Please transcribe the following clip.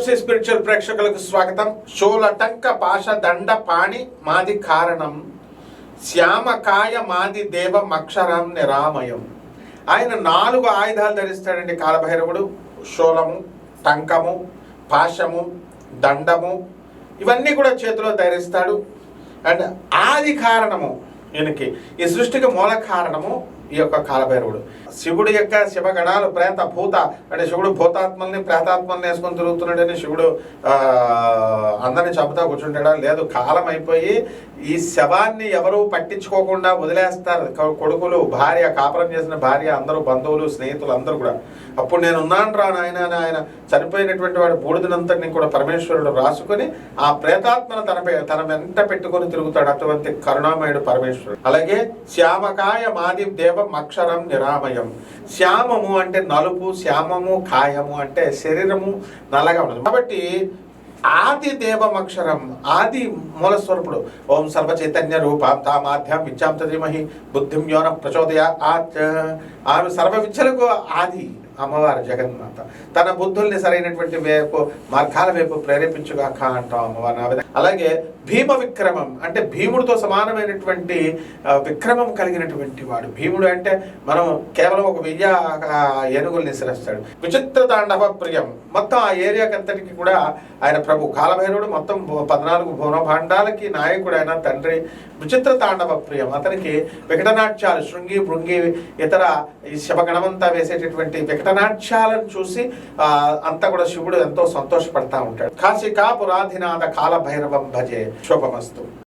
Spiritual ప్రేక్షకులకు స్వాగతం. షోలటంక భాష దండ పాణి మాది కారణం. శ్యామకాయ మాది దేవం అక్షరం నిరామయం ఆయన నాలుగు ఆయుధాలు ధరిస్తాడండి కాలభైరవుడు. షోలము టంకము పాశము దండము ఇవన్నీ కూడా చేతిలో ధరిస్తాడు. అండ్ ఆది కారణము ఈయనకి. ఈ సృష్టికి మూల కారణము ఈ యొక్క కాలభైరవుడు. శివుడు యొక్క శివగణాలు ప్రేత భూత అంటే శివుడు భూతాత్మల్ని ప్రేతాత్మల్ని వేసుకొని తిరుగుతున్నాడని శివుడు అందరిని చంపుతా కూర్చుంటాడా? లేదు కాలం అయిపోయి ఈ శవాన్ని ఎవరు పట్టించుకోకుండా వదిలేస్తారు. కొడుకులు భార్య కాపురం చేసిన భార్య అందరూ బంధువులు స్నేహితులు అందరూ కూడా. అప్పుడు నేను ఉన్నాను రా నాయన అని ఆయన చనిపోయినటువంటి వాడు బూడిదనంతటిని కూడా పరమేశ్వరుడు రాసుకొని ఆ ప్రేతాత్మను తన తన వెంట పెట్టుకొని తిరుగుతాడు అటువంటి కరుణామయుడు పరమేశ్వరుడు. అలాగే శ్యామకాయ మాది దేవ అక్షరం నిరామయం. శ్యామము అంటే నలుపు శ్యామము కాయము అంటే శరీరము నల్లగా ఉండదు కాబట్టి ఆది దేవం అక్షరం ఆది మూల స్వరూపుడు. ఓం సర్వ చైతన్య రూపాం తామాధ్యం విద్యాం తదిమహి బుద్ధిం యోన ప్రచోదయ ఆమె సర్వ విద్యలకు ఆది అమ్మవారు జగన్మాత. తన బుద్ధుల్ని సరైనటువంటి వైపు మార్గాల వైపు ప్రేరేపించుగాక అంటాం అమ్మవారిని. అలాగే భీమ విక్రమం అంటే భీముడితో సమానమైనటువంటి విక్రమం కలిగినటువంటి వాడు. భీముడు అంటే మనం కేవలం ఒక వెయ్యి ఏనుగుల్ని శ్రస్తాడు విచిత్ర తాండవ ప్రియం. మొత్తం ఆ ఏరియాకి అంతటికి కూడా ఆయన ప్రభు. కాలభైరవుడు మొత్తం పద్నాలుగు భువనభాండాలకి నాయకుడు ఆయన తండ్రి. విచిత్ర తాండవ ప్రియం. అతనికి వికటనాట్యాలు శృంగి భృంగి ఇతర ఈ శివగణమంతా వేసేటటువంటి వికటనాట్యాలను చూసి అంతా కూడా శివుడు ఎంతో సంతోషపడతా ఉంటాడు. కాశికా పురాధినాథ కాలభైరవం భజే. chova pastor.